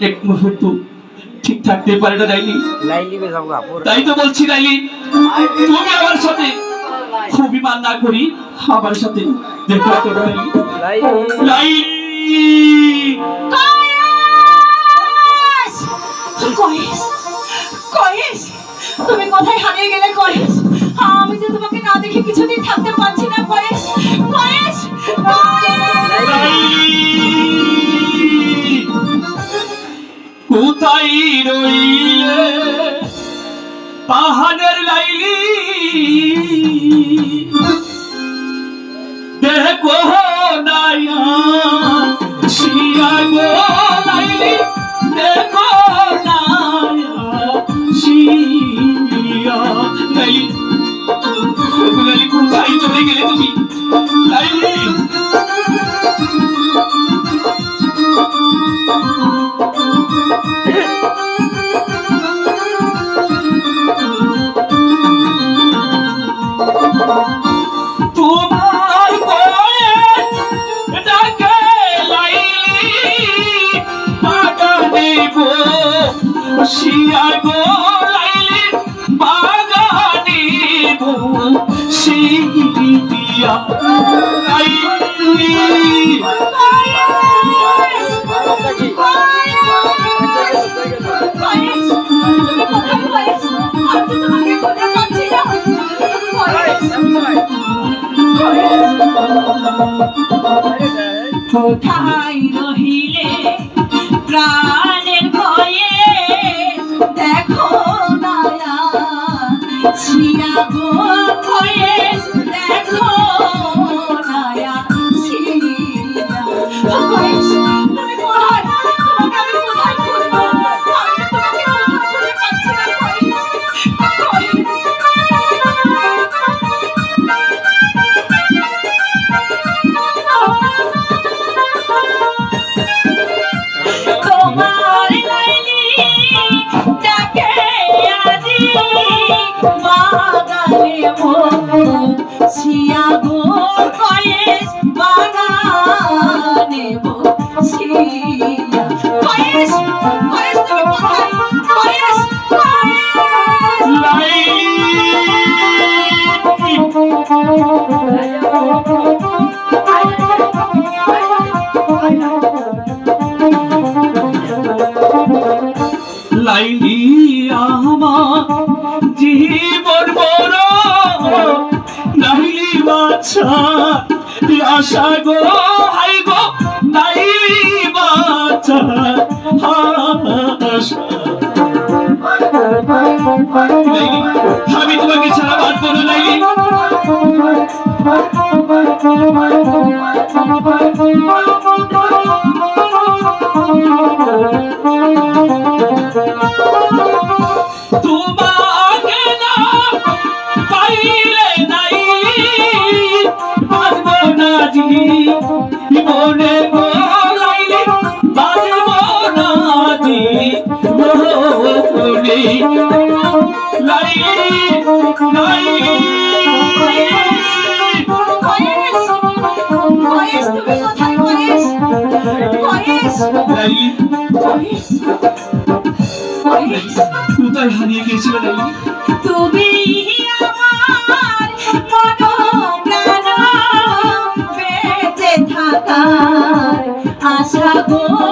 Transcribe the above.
এক মুহূর্ত ঠিক থাকতে পারে না লাইলি লাইলি বে যাব আপুর তাই তো বলছি লাইলি তুমি আমার সাথে খুব ইমান না করি আমার সাথে দেখা করো লাইলি লাইলি লাইলি কয়েস কয়েস কয়েস তুমি কোথায় হারিয়ে গেলে কয়েস? আমি যে তোমাকে না দেখে কিছুদিন থাকতে কোথায় রইলে? পাহাড়ের লাইলি। দেখো নাইয়া শিয়া গো শিয়া গো লাইলি বাগানে শিয়া লাইলি কোথায় রহিলে প্রাণের গো শিয়া গো কয়েস বাগানে শিয়া কয়েস কয়েস তুমি কোথায় কয়েস কয়েস লাইলি আশা গো? হাই গো নাইলি বাছা আমি তোমাকে ছাড়া বাঁচবো না তোমাকে না জীবনে গো লাইলি না জীবনে লাইলি লাইলি কয়েস কয়েস তুমি কোথায় কয়েস কয়েস লাইলি কয়েস কয়েস কোথায় হারিয়ে লাইলি থাকার আশা গো